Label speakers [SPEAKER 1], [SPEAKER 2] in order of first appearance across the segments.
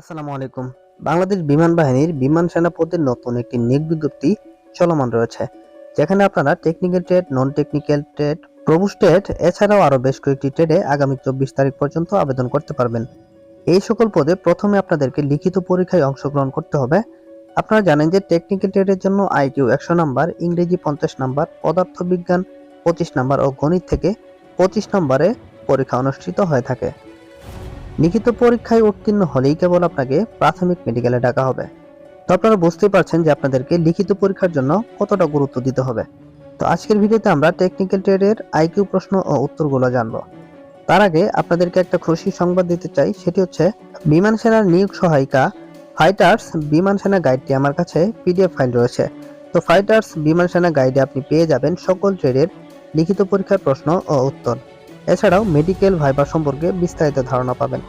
[SPEAKER 1] আসসালামু আলাইকুম। বাংলাদেশ বিমান বাহিনীর বিমান সেনা পদের নতুন একটি নিয়োগ বিজ্ঞপ্তি চলমান রয়েছে, যেখানে আপনারা technical trade non technical trade প্রভু ট্রেড এছাড়াও আরও বেশ কয়েকটি ট্রেডে আগামী চব্বিশ তারিখ পর্যন্ত আবেদন করতে পারবেন। এই সকল পদে প্রথমে আপনাদেরকে লিখিত পরীক্ষায় অংশগ্রহণ করতে হবে। আপনারা জানেন যে টেকনিক্যাল ট্রেডের জন্য আইকিউ একশো নাম্বার, ইংরেজি পঞ্চাশ নাম্বার, পদার্থবিজ্ঞান পঁচিশ নাম্বার ও গণিত থেকে পঁচিশ নম্বরে পরীক্ষা অনুষ্ঠিত হয়ে থাকে। লিখিত পরীক্ষায় উত্তীর্ণ হলেই কেবল আপনাকে প্রাথমিক মেডিকেলে ডাকা হবে। তো আপনারা বুঝতেই পারছেন যে আপনাদেরকে লিখিত পরীক্ষার জন্য কতটা গুরুত্ব দিতে হবে। তো আজকের ভিডিওতে আমরা টেকনিক্যাল ট্রেডের আইকিউ প্রশ্ন ও উত্তরগুলো জানব। তার আগে আপনাদেরকে একটা খুশি সংবাদ দিতে চাই, সেটি হচ্ছে, বিমান সেনার নিয়োগ সহায়িকা ফাইটার্স বিমান সেনা গাইডটি আমার কাছে পিডিএফ ফাইল রয়েছে। তো ফাইটার্স বিমান সেনা গাইডে আপনি পেয়ে যাবেন সকল ট্রেডের লিখিত পরীক্ষার প্রশ্ন ও উত্তর। এছাড়াও মেডিকেল ভাইবার সম্পর্কে বিস্তারিত ধারণা পাবেন।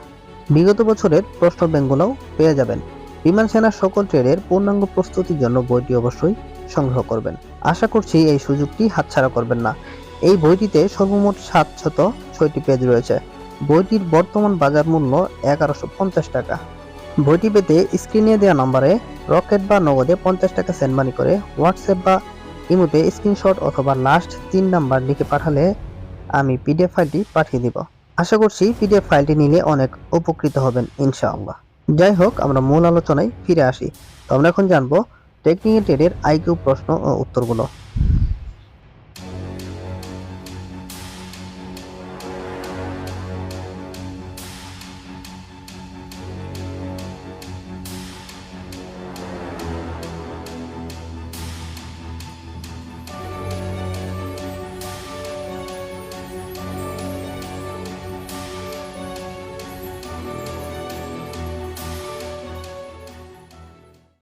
[SPEAKER 1] বিগত বছরের প্রশ্ন ব্যাংকগুলোও পেয়ে যাবেন। বিমান সেনার সকল ট্রেডের পূর্ণাঙ্গ প্রস্তুতির জন্য বইটি অবশ্যই সংগ্রহ করবেন। আশা করছি এই সুযোগটি হাতছাড়া করবেন না। এই বইটিতে সর্বমোট সাতশত ছয়টি পেজ রয়েছে। বইটির বর্তমান বাজার মূল্য এগারোশো পঞ্চাশ টাকা। বইটি পেতে স্ক্রিনে দেওয়া নম্বরে রকেট বা নগদে পঞ্চাশ টাকা সেন্ড মানি করে হোয়াটসঅ্যাপ বা ইমোতে স্ক্রিনশট অথবা লাস্ট তিন নাম্বার লিখে পাঠালে আমি পিডিএফ ফাইলটি পাঠিয়ে দিব। আশা করছি পিডিএফ ফাইলটি নিলে অনেক উপকৃত হবেন, ইনশাআল্লাহ। যাই হোক, আমরা মূল আলোচনায় ফিরে আসি। তো আমরা এখন জানব টেকনিক্যাল ট্রেডের আইকিউ প্রশ্ন ও উত্তরগুলো।